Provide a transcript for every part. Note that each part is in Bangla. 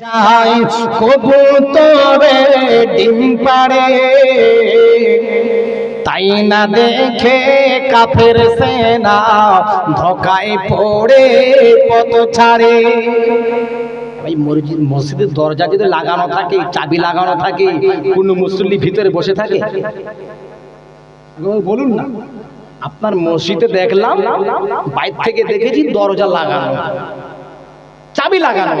যাই কবুতরে ডিম পাড়ে। তাই না দেখে কাফের সেনা ধোকায় পড়ে পথ ছাড়ে। মসজিদের দরজা যদি লাগানো থাকে, চাবি লাগানো থাকে, কোন মুসল্লি ভিতরে বসে থাকে? বলুন না, আপনার মসজিদে দেখলাম, বাইর থেকে দেখেছি দরজা লাগানো। চাবি লাগানো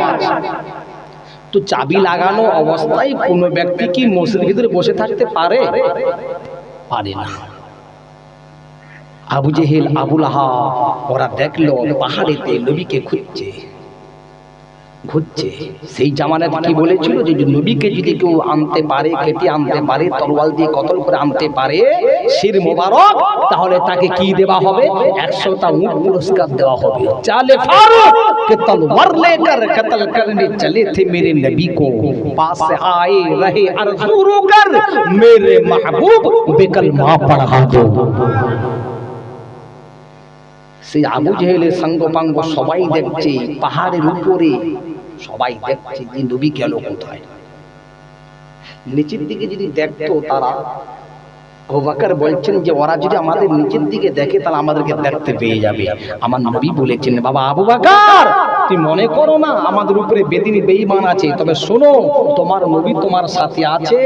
তো চাবি লাগানো অবস্থায় কোনো ব্যক্তি কি মসজিদের ভিতরে বসে থাকতে পারে? পারে? না। আবু জেহেল আবুল আহা ওরা দেখল পাহাড়েতে নবীকে খুঁজছে। ঘুরছে সেই জামানাতে কি বলেছিল যে নবীকে যদি কেউ আনতে পারে কেটে আনতে পারে তরোয়াল দিয়ে কতল করে আনতে পারে শির মোবারক তাহলে তাকে কি দেওয়া হবে একশোটা উট পুরস্কার দেওয়া হবে চালে ফারুক के तलवार लेकर कत्ल करने चले थे मेरे नबी को पास आए रहे अरजू कर मेरे महबूब बेकल माँ पढ़ा दो সেই আবু জেহেলের সঙ্গপাঙ্গ সবাই দেখছে পাহাড়ের উপরে সবাই দেখছে যে নবী গেল কোথায়? নিচের দিকে যদি দেখতো তারা ওবাকার বলছেন যে ওরা যদি আমাদের নিচের দিকে দেখে, তাহলে আমাদেরকে দেখতে পেয়ে যাবে। আমার নবী বলেছেন, বাবা আবু বাকার তুই মনে করো না, আমাদের উপরে বেদিনী বেঈমান আছে, তবে শোনো, তোমার নবী তোমার সাথে আছে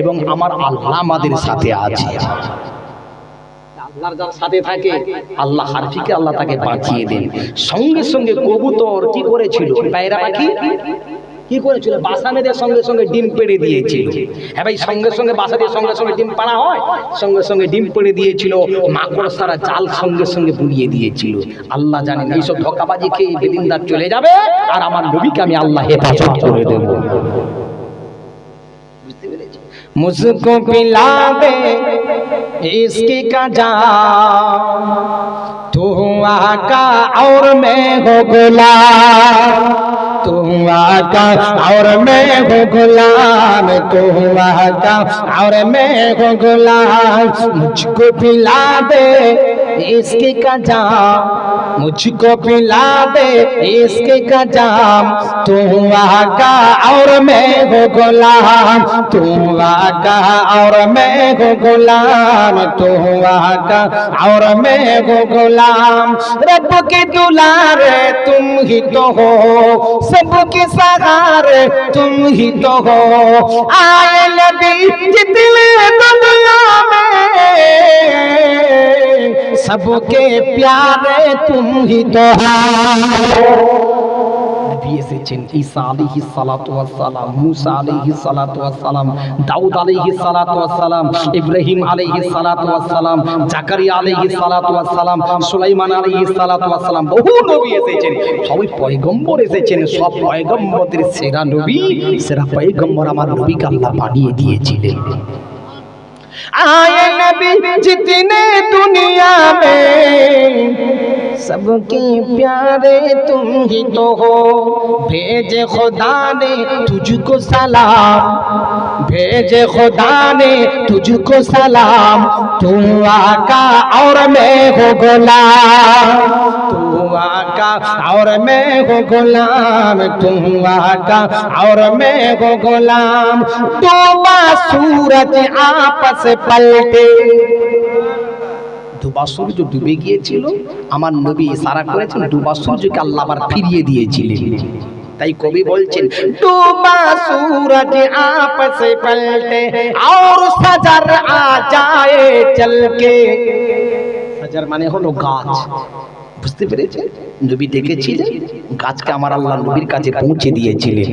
এবং আমার আল্লাহ আমাদের সাথে আছে। আল্লাহর সারা জাল সঙ্গে সঙ্গে বুলিয়ে দিয়েছিল। আল্লাহ জানেন এইসব ধকাবাজি খেয়ে বেদিনদার চলে যাবে, আর আমার নবীকে আমি আল্লাহ হেফাজত করে দেবো। বুঝতে পেরেছি মুসকো इसकी कजा तू आका और मैं हो गुलाम। तू आका और मैं हो गुलाम। तू आका और मैं हो गुलाम। मुझको पिला दे। इसकी का जाम मुझको पिला दे इसके का जाम तू आका और मैं हो गुलाम, तू आका और मैं हो गुलाम। तू आका और मैं हो गुलाम। रब के दुलारे तुम ही तो हो सबके सहारे तुम ही तो हो। आए नबी, जितने सबके प्यारे तुम ही तो हो নবী এসেছেন ঈসা আলাইহিস সালাতু ওয়াস সালাম মুসা আলাইহিস সালাতু ওয়াস সালাম দাউদ আলাইহিস সালাতু ওয়াস সালাম ইব্রাহিম আলাইহিস সালাতু ওয়াস সালাম জাকারিয়া আলাইহিস সালাতু ওয়াস সালাম সুলাইমান আলাইহিস সালাতু ওয়াস সালাম বহু নবী এসেছেন সবাই পয়গম্বর এসেছেন সব পয়গম্বরদের সেরা নবী সেরা পয়গম্বর আমার নবীকে আল্লাহ বানিয়ে দিয়েছিলেন आए नबी जितने दुनिया में सबके प्यारे तुम ही तो हो भेजे खुदा ने तुझको सलाम भेजे खुदा ने तुझको सलाम तू आका और मैं हो गुलाम तू आका और मैं हो गुलाम तू आका और मैं हो गुलाम डूबा सूरज आपस पलटे ডুবা সূর্য ডুবে গিয়েছিল আমার নবী ইশারা করেছেন ডুবা সূর্যকে আল্লাহ আবার ফিরিয়ে দিয়েছিলেন তাই কবি বলছেন ডুবা सूरज आपस पलटे और सजर आ जाए चल के সাজার মানে হলো গাছ বুঝতে পেরেছেন নবী দেখেছিলেন গাছকে আমার আল্লাহ নবীর কাছে পৌঁছে দিয়েছিলেন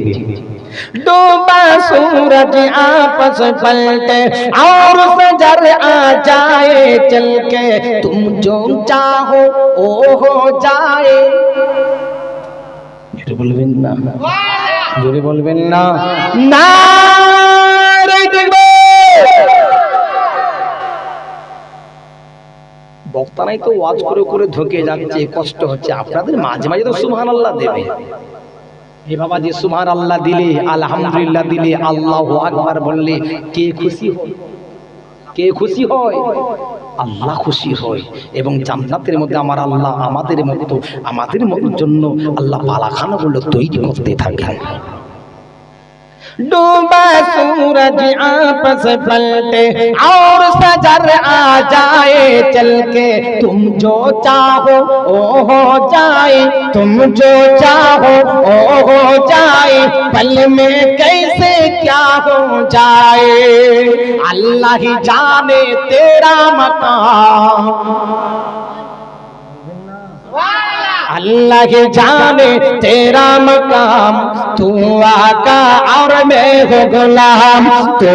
डूबा सूरज आपस पलटे और सजर आ जाए चल के तुम जो चाहो ओ हो जाए জোরে বলবেন না। জোরে বলবেন না। না বক্তারাই তো ওয়াজ করে করে ধকে যাচ্ছে, কষ্ট হচ্ছে। আপনাদের মাঝে মাঝে তো সুবহান আল্লাহ দেবে। এ বাবা যে আল্লাহ দিলে, আলহামদুলিল্লাহ দিলে, আল্লাহু আকবার বললে, কে খুশি হয়? কে খুশি হয়? আল্লাহ খুশি হয় এবং জান্নাতের মধ্যে আমার আল্লাহ আমাদের মতো, আমাদের জন্য আল্লাহ পালাখানাগুলো তৈরি করতে থাকেন। डूबा सूरज आपस पलटे और सजर आ जाए चल के। तुम जो चाहो ओ हो जाए। तुम जो चाहो ओ हो जाए। पल में कैसे क्या हो जाए? अल्लाह ही जाने तेरा मकाम अल्लाह जाने तेरा मकाम, तू आका और मैं हो गुलाम, तू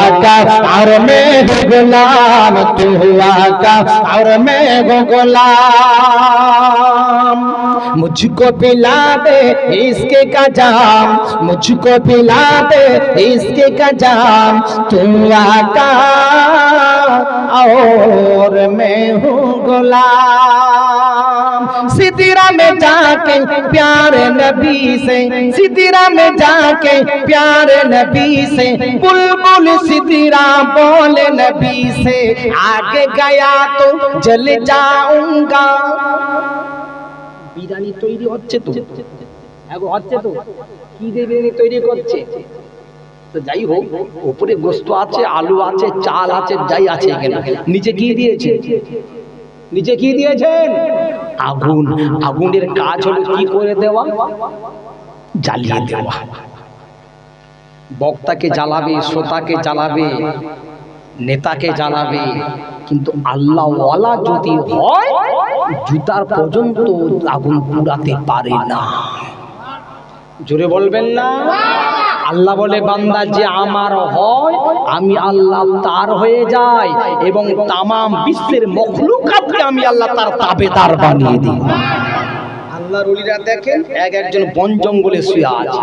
आका और मैं हो गुलाम, तू आका और मैं हो गुलाम। मुझको पिला दे इसके का जाम, मुझको पिला दे इसके का जाम, तू आका और मैं हूँ गुलाम। सिदिरा में जाके प्यारे नबी से सिदिरा में जाके प्यारे नबी से बुलबुल सिदिरा बोले नबी से आगे गया तो जल जाऊंगा বিরিয়ানি তৈরি হচ্ছে তো এখন হচ্ছে তো কি দিয়ে বিরিয়ানি তৈরি করছে তো যাই হোক উপরে গোস্ত আছে আলু আছে চাল আছে যাই আছে এখানে নিচে কি দিয়েছে নিচে কি দিয়েছেন? আগুন। আগুনের কাজ হলো কি করে দেওয়া? জ্বালিয়ে দেওয়া। বক্তাকে জ্বালাবে, শ্রোতাকে জ্বালাবে, নেতাকে জ্বালাবে, কিন্তু আল্লাহওয়ালা যদি হয়, জুতার পর্যন্ত আগুন পুরাতে পারে না। জোরে বলবেন না? আল্লাহ বলে বান্দা যে আমার হয় আমি আল্লাহ তার হয়ে যাই এবং তামাম বিশ্বের মখলুকাতকে আমি আল্লাহ তার তাবেদার বানিয়ে দিই। আল্লাহর ওলিরা দেখেন এক একজন বন জঙ্গলে শুয়ে আছে।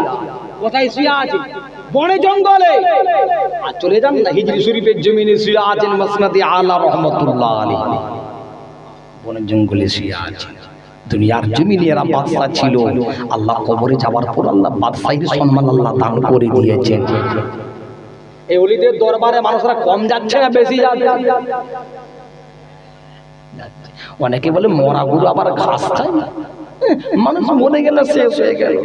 কোথায় শুয়ে আছে? বনে জঙ্গলে। আর চলে যান না হিজরি শরীফের জমিনে শুয়ে আছেন মসনাদে আলা রহমতুল্লাহ আলী বনের জঙ্গলে শুয়ে আছে দুনিয়ার জমিনে এরা বাদশা ছিল। আল্লাহ কবরে যাওয়ার পর আল্লাহ বাদশাহীর সম্মান আল্লাহ দান করে দিয়েছেন। এই দরবারে মানুষরা কম যাচ্ছে না বেশি যাচ্ছে? অনেকে বলে মরা গুরু আবার ঘাস খায় না। হ্যাঁ, মানুষ মরে গেলে শেষ হয়ে গেল।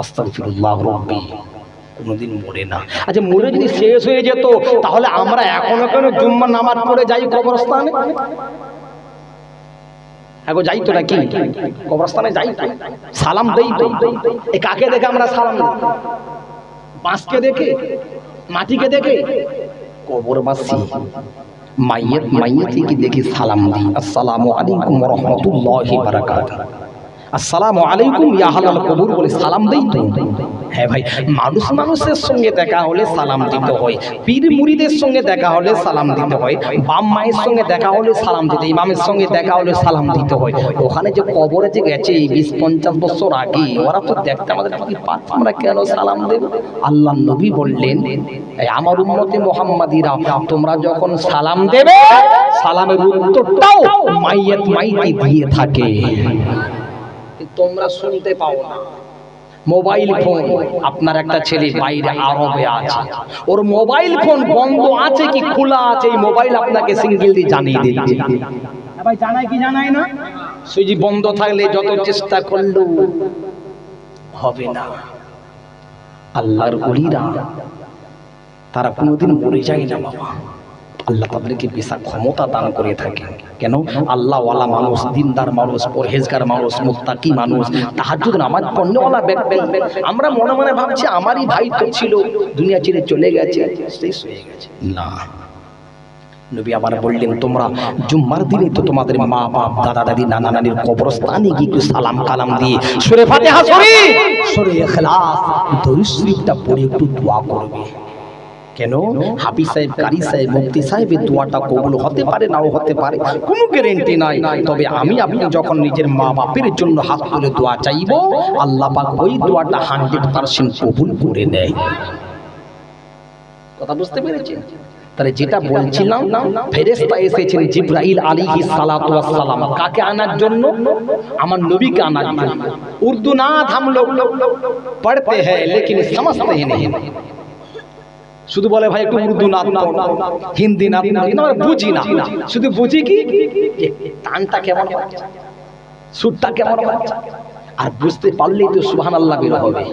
আস্তাগফিরুল্লাহ রব্বি কোনোদিন মরে না। আচ্ছা মরে যদি শেষ হয়ে যেত তাহলে আমরা এখনও কেন জুম্মা নামাজ পড়ে যাই কবরস্থানে? এখন যাই তো নাকি? কবরস্থানে যাইতো সালাম দেইতো কাকে দেখে আমরা সালাম বাঁশকে দেখে? মাটিকে দেখে? কবরবাসী। মাইয়েত মাইয়েতকে দেখে সালাম দিই। আসসালামু আলাইকুম রহমতুল্লাহি বারাকাতুহু। আসসালামু আলাইকুম, ইয়া হালাল কবুর বলে সালাম দেই তো। হ্যাঁ ভাই, মানুষ মানুষের সঙ্গে দেখা হলে সালাম দিতে হয়, পীর মুরিদের সঙ্গে দেখা হলে সালাম দিতে হয় বাম মায়ের সঙ্গে দেখা হলে সালাম দিতে ইমামের সঙ্গে দেখা হলে সালাম দিতে হয়। ওখানে যে কবরে যে গেছে বিশ পঞ্চাশ বছর আগে, ওরা তো দেখতে আমাদের আমরা কেন সালাম দেব? আল্লাহ নবী বললেন আমার উম্মতে মোহাম্মদীরা, তোমরা যখন সালাম দেবে, সালামের উত্তরটাও মাইয়াত মাইতি দিয়ে থাকে। তোমরা শুনতে পাও না। মোবাইল ফোন আপনার একটা ছেলে বাইরে আরবে আছে। ওর মোবাইল ফোন বন্ধ আছে কি খোলা আছে এই মোবাইল আপনাকে সিঙ্গেল দিয়ে জানিয়ে দিচ্ছে ভাই জানাই কি জানাই না? সুইচ বন্ধ থাকলে যত চেষ্টা করলেও হবে না। আল্লাহর অলিরা তারা কোনোদিন মরে যায় না বাবা। আল্লাহ তাদেরকে বিশাল ক্ষমতা দান করে থাকে। কেন? আল্লাহওয়ালা মানুষ, দিনদার মানুষ, পরহেজগার মানুষ, মুত্তাকি মানুষ তাহাজুদ নামাজ পণ্যওয়ালা ব্যক্তি। আমরা মনে মনে ভাবছি আমারই ভাই তো ছিল, দুনিয়া ছেড়ে চলে গেছে না। নবী আবার বললেন, তোমরা জুম্মার দিনে তো তোমাদের মা বাপ দাদা দাদি নানা নানির কবরস্থানে গিয়ে সালাম কালাম দিয়ে সুরে ফাতিহা শরীফ, সুরে ইখলাস, দরুদ শরীফটা পড়ে একটু দোয়া করবে। কেন? হাফিজ সাহেব, কারি সাহেব মুক্তি সাহেবের দোয়াটা কবুল হতে পারে, নাও হতে পারে, কোনো গ্যারেন্টি নাই। তবে আমি আপনি যখন নিজের মা বাপের জন্য হাত তুলে দোয়া চাইব, আল্লাহ পাক ওই দোয়াটা হান্ড্রেড পার্সেন্ট কবুল করে নেয়। কথা বুঝতে পেরেছি তাহলে যেটা বলছিলাম ফেরেস্তা এসেছেন জিব্রাইল আলী সালাম কাকে আনার জন্য? আমার নবীকে আনার জন্য। উর্দু না থামলো পড়তে হ্যাঁ লেকিন সমস্ত নেই শুধু বলে ভাই একটু উর্দু না হিন্দি না আমরা বুঝি না। শুধু বুঝি কি? টানটা কেমন সুরটা কেমন আর বুঝতে পারলেই তো সুবহানাল্লাহ বের হবে।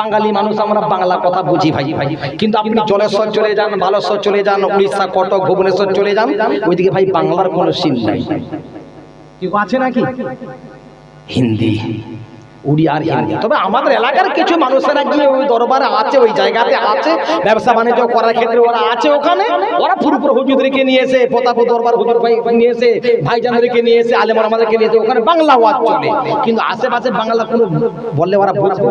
বাঙালি মানুষ আমরা বাংলা কথা বুঝি ভাই। ভাই কিন্তু আপনি জলেশ্বর চলে যান বালেশ্বর চলে যান উড়িষ্যা কটক ভুবনেশ্বর চলে যান ওইদিকে ভাই বাংলার কোনো সিন নাই। আছে নাকি? হিন্দি। উড়িয়ার হিন্দি তবে আমাদের এলাকার কিছু মানুষেরা গিয়ে ওই দরবারে আছে, ওই জায়গাতে আছে, ব্যবসা বাণিজ্য করার ক্ষেত্রে ওরা আছে ওখানে। ওরা পুরোপুর হুজুরদেরকে নিয়ে এসে প্রতাপ দরবার হুজুর ভাই নিয়ে এসে, ভাইজানদেরকে নিয়ে এসে আলেমর আমাদেরকে নিয়ে এসে, ওখানে বাংলা ওয়াজ চলে। কিন্তু আশেপাশে বাংলা কোনো বললে ওরা বুঝবে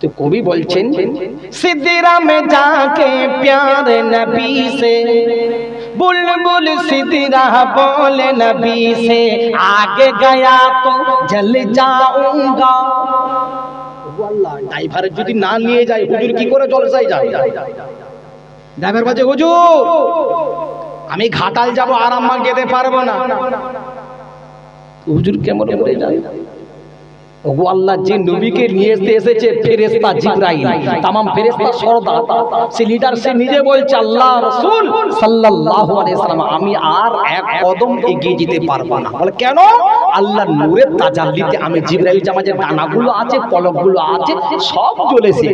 তো কবি বলছেন, সিদ্দিরা মে যাকে প্যারে নবী সে बुलबुल सिदरा बोले नबी से आगे गया तो जल जाऊंगा ড্রাইভার যদি না নিয়ে যায় হুজুর কি করে জলসায় যায় ড্রাইভার বলছে হুজুর আমি ঘাটাল যাব আর আমার যেতে পারবো না হুজুর কেমন করে যায় আল্লাহ যে নবীকে নিয়ে এসেছে তামাম সে লিডার সে নিজে বলছে, আল্লাহ আমি আর এক কদম এগিয়ে যেতে পারব না। বলে, কেন? আল্লাহ নূরের তাজাল্লিতে আমি জিব্রাইল জামাজের ডানাগুলো আছে, পলকগুলো আছে, সব চলেছে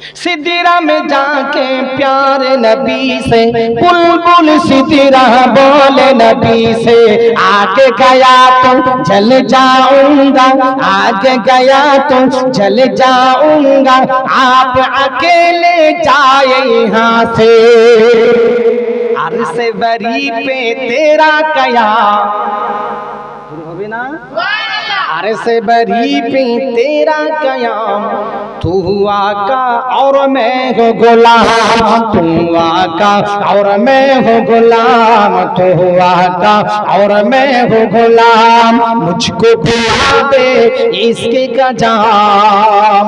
सिदरा में जाके प्यारे नबी से, बुलबुल सिदरा बोले नबी से, आगे गया तो चल जाऊँगा, आगे गया तो चल जाऊँगा, आप अकेले जाए यहाँ से। अरसे बरी पे तेरा कया अरे से बरी पे तेरा कयाम। तू आका और मैं हो गुलाम। तू आका और मैं हो गुलाम। तू आका और मैं हो गुलाम। मुझको पिला दे इसके का जाम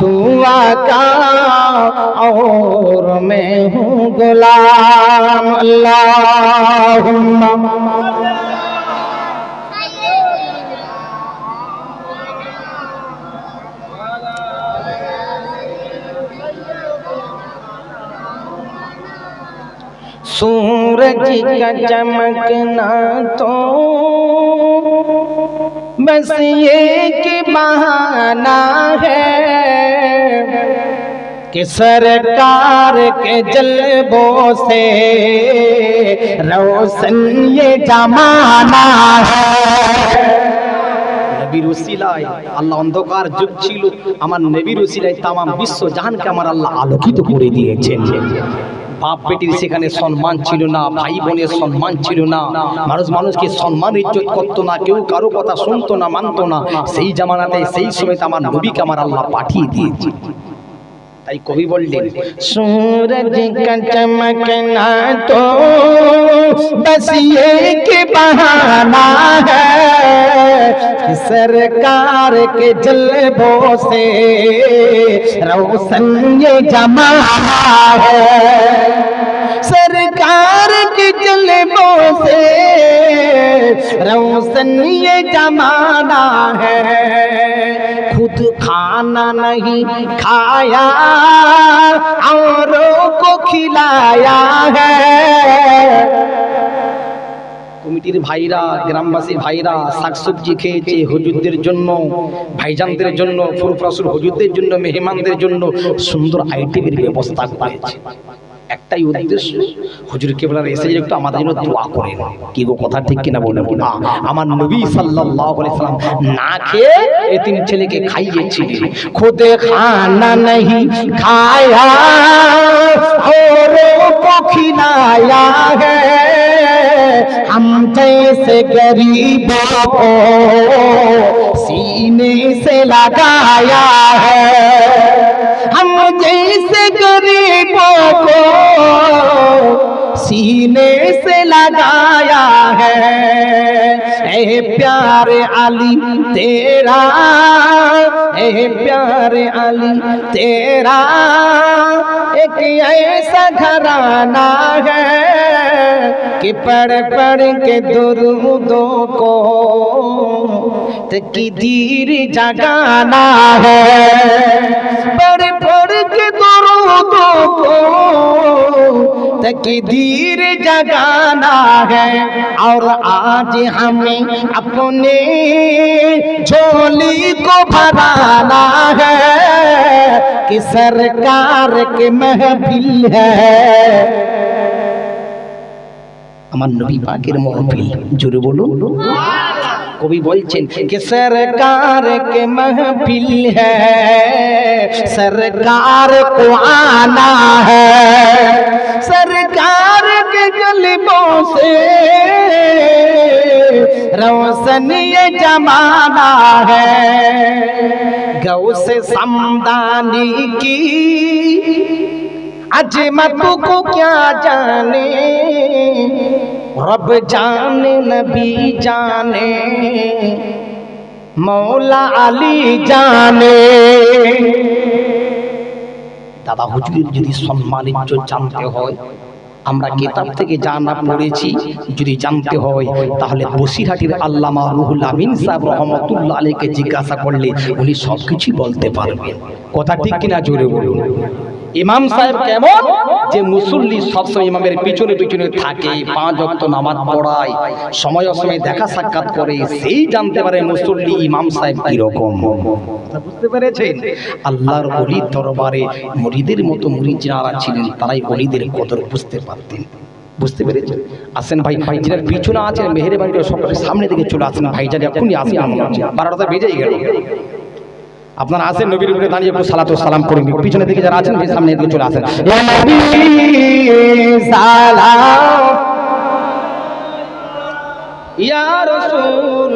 तू आका और मैं हूँ गुलाम। अल्लाहुम्मा। सूरज का चमकना तो बस ये कि बहाना है कि सरकार के जलबों से रोशन ये जमाना है নবীর উসিলায় আল্লাহ অন্ধকার যুগ ছিল আমার নবীর উসিলায় তামাম বিশ্ব জাহানকে আমার আল্লাহ আলোকিত করে দিয়েছেন বাপ বেটির সেখানে সম্মান ছিল না, ভাই বোনের সম্মান ছিল না। মানুষ মানুষকে সম্মান, ইজ্জত করতো না, কেউ কারও কথা শুনতো না, মানতো না। সেই জামানাতে, সেই সময় আমার নবীকে আমার আল্লাহ পাঠিয়ে দিয়েছে। आई को भी बोल देंगे सूरज का चमकना तो बस ये कि बहाना है सरकार के जलबों से रोशन ये जमाना है सरकार के जलबों से रोशन ये जमाना है खुद खाना नहीं खाया औरों को खिलाया है কমিটির ভাইরা গ্রামবাসী ভাইরা শাকসবজি খেয়েছে হুজুরদের জন্য ভাইজানদের জন্য ফুরফরাসুর হুজুরদের জন্য মেহমানদের জন্য সুন্দর আইটেমের ব্যবস্থা করেছে একটাই উদ্দেশ্য হুজুর কেবলার এসে যে একটু আমাদের জন্য দোয়া করেন কি গো কথা ঠিক কিনা বলেন না আমার নবী সাল্লাল্লাহু আলাইহি সাল্লাম না খেয়ে এতিম ছেলেকে খাইয়েছিলেন খুদে খানা नहीं खाया औरों को खिलाया है हम जैसे गरीबों को सीने से लगाया है हम जैसे गरीबों को सीने से लगाया है। ए प्यारे अली तेरा ए प्यारे अली तेरा, एक ऐसा घराना है। कि पढ़ पढ़ के दुरूदों को तकदीर जगाना है। पढ़ पढ़ के दरूदों को तकदीर जगाना है। और आज हमें अपने झोली को भराना है कि सरकार के महफिल है। আমার নবী পাকের মহফিল জোরে বলুন কবি বলছেন कि सरकार के महफिल है सरकार को आना है सरकार के गलिबों से रोशन ये जमाना है गौ से समदानी की अजमत को क्या जाने रब जाने नबी जाने मौला अली जाने দাদা হুজুরের যদি সম্মান ইজ্জত জানতে হয় আমরা কিতাব থেকে জানা পড়েছি, যদি জানতে হয়, তাহলে বসিরহাটের আল্লামা রুহুল আমিন সাহেব রহমতুল্লাহ আলীকে জিজ্ঞাসা করলে উনি সব কিছুই বলতে পারবেন। কথা ঠিক কিনা জোরে বলুন? ইমাম সাহেব কেমন? যে মুসল্লি সবসময় ইমামের পিছনে পিছনে থাকে, পাঁচ অক্ত নামাজ পড়ায়, সময় অসময়ে দেখা সাক্ষাৎ করে, সেই জানতে পারে মুসল্লি ইমাম সাহেব কীরকম। বুঝতে পেরেছেন? আল্লাহর অলির দরবারে মুরিদের মতো মুরিদ যারা ছিলেন, তারাই অলিদের কদর বুঝতে পারতেন বুঝতে পেরেছেন? আসেন ভাই ভাই যারা পিছনে আছেন মেহেরে বাড়িটা সকালে সামনে দিকে চলে আসেন। ভাই যারা এখনই আসেন। বারোটা বেজেই গেল। আপনারা আসেন, নবীর উপরে দাঁড়িয়ে একটু সালাতু সালাম করুন। পিছনে দিকে যারা আছেন, ভাই সামনে দিকে চলে আসেন। ইয়া রাসূল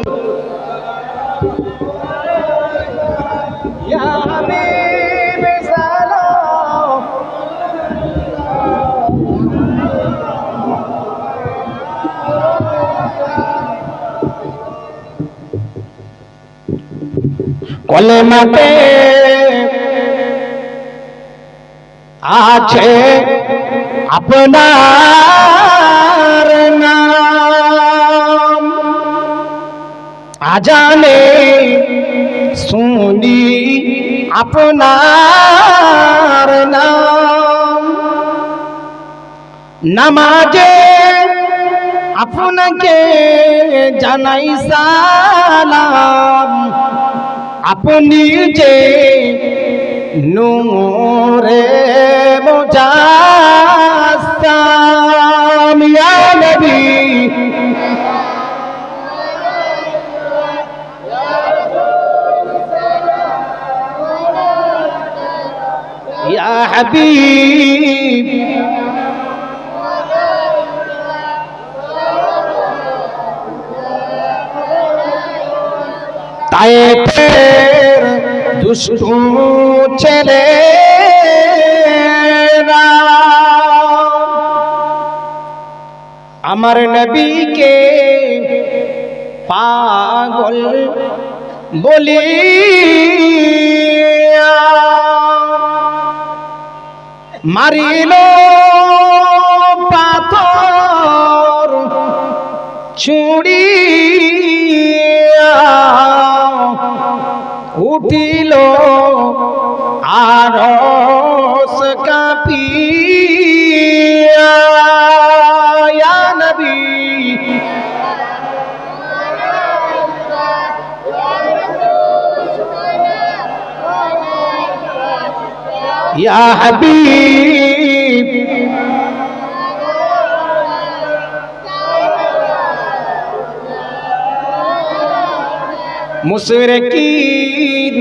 কলেমাতে আছে আপনার নাম। আজানে শুনি আপনার নাম। নামাজে আপনাকে জানাই সালাম। আপনি যে নূরে মুজাসসাম ইয়া ইয়া হাবিব। তায়েফের দুষ্টু ছেলে আমার নবীকে পাগল বলি মারিল পাথর ছুড়িয়া। উঠিল আর কাপিয়া ইয়া নবী ইয়া হাবিব মুশরিকিন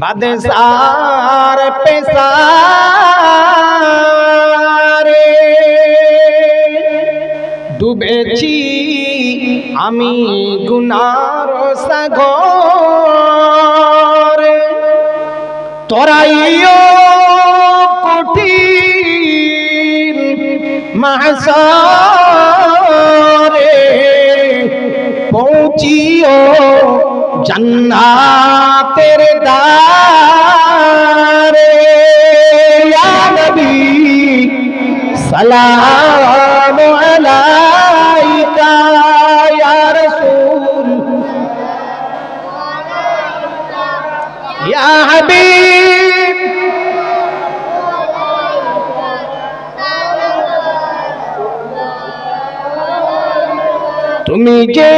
বাদশার পেশারে ডুবেছি আমি গুনার সাগরে। তোরাইও কঠিন মাহসারে পৌঁছিও জন্নাতের দারে ইয়া নবী সালাম আলাইকা ইয়া রাসূল। ইয়া হাবিব। তুমি যে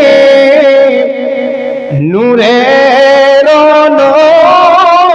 নূরের নবী।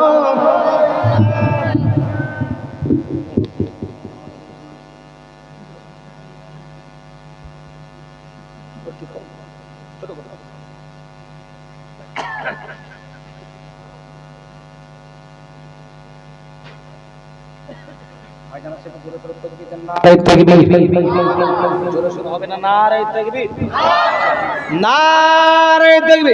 ইয়া হাবিব সালাম সালাওয়াতুল্লাহ হবে না? না রে দেখবি নারে দেখবে